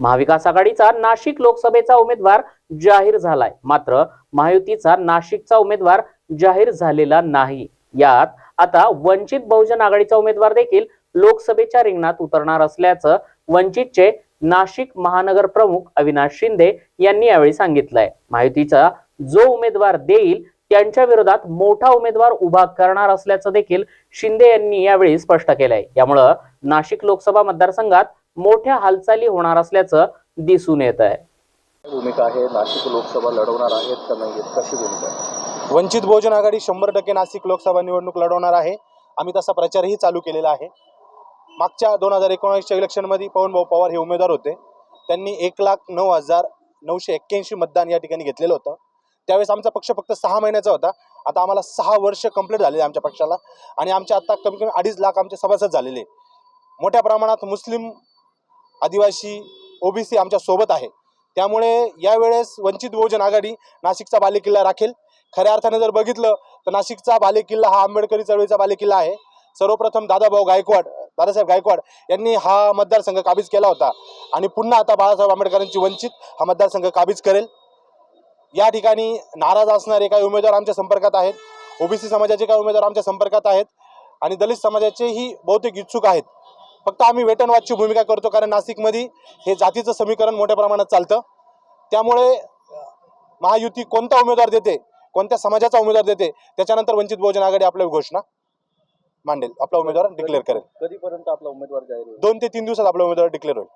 महाविकास आघाडीचा नाशिक लोकसभेचा उमेदवार जाहीर झालाय. मात्र महायुतीचा नाशिकचा उमेदवार जाहीर झालेला नाही. यात आता वंचित बहुजन आघाडीचा उमेदवार देखील लोकसभेच्या रिंगणात उतरणार असल्याचं वंचितचे नाशिक महानगर प्रमुख अविनाश शिंदे यांनी यावेळी सांगितलंय. महायुतीचा जो उमेदवार देईल त्यांच्या विरोधात मोठा उमेदवार उभा करणार असल्याचं देखील शिंदे यांनी यावेळी स्पष्ट केलंय. यामुळं नाशिक लोकसभा मतदारसंघात मोठ्या हालचाली होणार असल्याचं दिसून येत आहे. भूमिका आहे. नाशिक लोकसभा लढवणार आहेत का नाही कशी भूमिका वंचित बहुजन आघाडी शंभर टक्के नाशिक लोकसभा निवडणूक लढवणार आहे. आम्ही तसा प्रचारही चालू केलेला आहे. मागच्या दोन हजार एकोणावीसच्या इलेक्शनमध्ये पवनभाऊ पवार हे उमेदवार होते. त्यांनी एक लाख नऊ हजार नऊशे एक्क्याऐंशी मतदान या ठिकाणी घेतलेलं होतं. त्यावेळेस आमचा पक्ष फक्त सहा महिन्याचा होता. आता आम्हाला सहा वर्ष कंप्लीट झालेले आमच्या पक्षाला. आणि आमच्या आता कमी कमी अडीच लाख आमचे सभासद झालेले. मोठ्या प्रमाणात मुस्लिम आदिवासी ओबीसी आमच्यासोबत आहे. त्यामुळे यावेळेस वंचित बहुजन आघाडी नाशिकचा बालेकिल्ला राखेल. खऱ्या अर्थाने जर बघितलं तर नाशिकचा बालेकिल्ला हा आंबेडकरी चळवळीचा बालेकिल्ला आहे. सर्वप्रथम दादाभाऊ गायकवाड दादासाहेब गायकवाड यांनी हा मतदारसंघ काबीज केला होता. आणि पुन्हा आता बाळासाहेब आंबेडकरांची वंचित हा मतदारसंघ काबीज करेल. या ठिकाणी नाराज असणारे काही उमेदवार आमच्या संपर्कात आहेत. ओबीसी समाजाचे काही उमेदवार आमच्या संपर्कात आहेत. आणि दलित समाजाचेही बहुतेक इच्छुक आहेत. फक्त आम्ही वेट अँड वॉचची भूमिका करतो कारण नाशिकमध्ये हे जातीचं समीकरण मोठ्या प्रमाणात चालतं. त्यामुळे महायुती कोणता उमेदवार देते कोणत्या समाजाचा उमेदवार देते त्याच्यानंतर वंचित बहुजन आघाडी आपल्या घोषणा. मांडेल आपला उमेदवार डिक्लेअर करेल. कधीपर्यंत आपला उमेदवार जाहीर होईल? दोन ते तीन दिवसात आपला उमेदवार डिक्लेअर होईल.